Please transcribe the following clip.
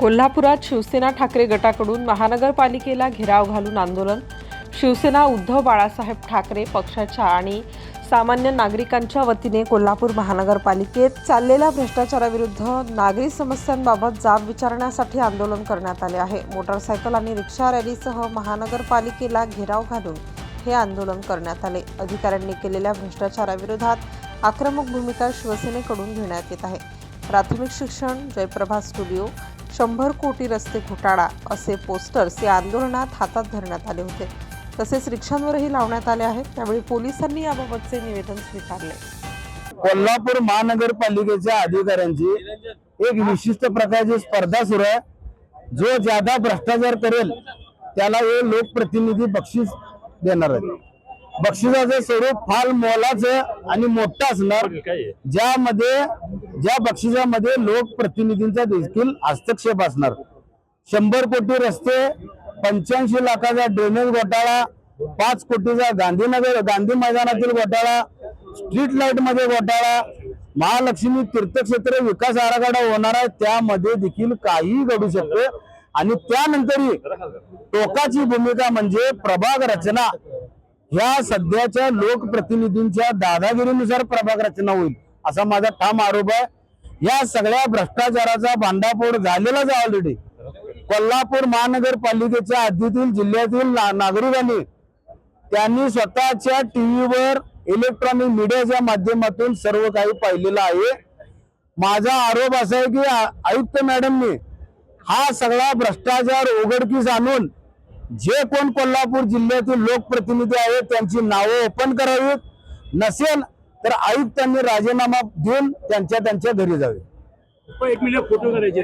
कोल्हापुरात शिवसेना ठाकरे गटाकडून महानगरपालिकेला घेराव घालून आंदोलन. शिवसेना उद्धव बाळासाहेब ठाकरे पक्षाच्या आणि सामान्य नागरिकांच्या वतीने कोल्हापूर महानगरपालिकेत चाललेल्या भ्रष्टाचाराविरुद्ध नागरी समस्यांबाबत जाब विचारण्यासाठी आंदोलन करण्यात आले आहे. मोटारसायकल आणि रिक्षा रॅलीसह महानगरपालिकेला घेराव घालून हे आंदोलन करण्यात आले. अधिकाऱ्यांनी केलेल्या भ्रष्टाचाराविरोधात आक्रमक भूमिका शिवसेनेकडून घेण्यात येत आहे. प्राथमिक शिक्षण जयप्रभा स्टुडिओ शंभर कोटी रस्ते घोटाळा असे पोस्टर्स या आंदोलनात हातात धरण्यात आले होते. तसेच रिक्षांवरही लावण्यात आले आहेत त्यावेळी पोलिसांनी याबाबतचे निवेदन स्वीकारले. कोल्हापूर महानगरपालिकेच्या अधिकाऱ्यांची एक विशिष्ट प्रकारची स्पर्धा सुरू आहे. जो ज्यादा भ्रष्टाचार करेल त्याला हे लोकप्रतिनिधी बक्षीस देणार आहे बक्षिसाचं स्वरूप फार मोलाचं आणि मोठं असणार. ज्यामध्ये ज्या बक्षिसामध्ये लोकप्रतिनिधींचा देखील हस्तक्षेप असणार. शंभर कोटी रस्ते पंच्याऐंशी लाखाचा ड्रेनेज घोटाळा पाच कोटीचा गांधीनगर गांधी मैदानातील घोटाळा स्ट्रीट लाइटमध्ये घोटाळा महालक्ष्मी तीर्थक्षेत्र विकास आराखडा होणार आहे. त्यामध्ये देखील काहीही घडू शकते. आणि त्यानंतरही टोकाची भूमिका म्हणजे प्रभाग रचना. ह्या सध्याच्या लोकप्रतिनिधींच्या दादागिरीनुसार प्रभाग रचना होईल असा माझा ठाम आरोप आहे. या सगळ्या भ्रष्टाचाराचा भांडाफोड झालेलाच आहे ऑलरेडी कोल्हापूर महानगरपालिकेच्या हद्दीतील जिल्ह्यातील ना- नागरिकांनी त्यांनी स्वतःच्या टीव्हीवर इलेक्ट्रॉनिक मीडियाच्या माध्यमातून सर्व काही पाहिलेलं आहे. माझा आरोप असा आहे की आयुक्त मॅडमनी हा सगळा भ्रष्टाचार उघडकीस आणून जे कोण कोल्हापूर जिल्ह्यातील लोकप्रतिनिधी आहेत त्यांची नावं ओपन करावीत. नसेल तर आयुक्तांनी राजीनामा देऊन त्यांच्या त्यांच्या घरी जावे. एक मिनिट फोटो करायचे.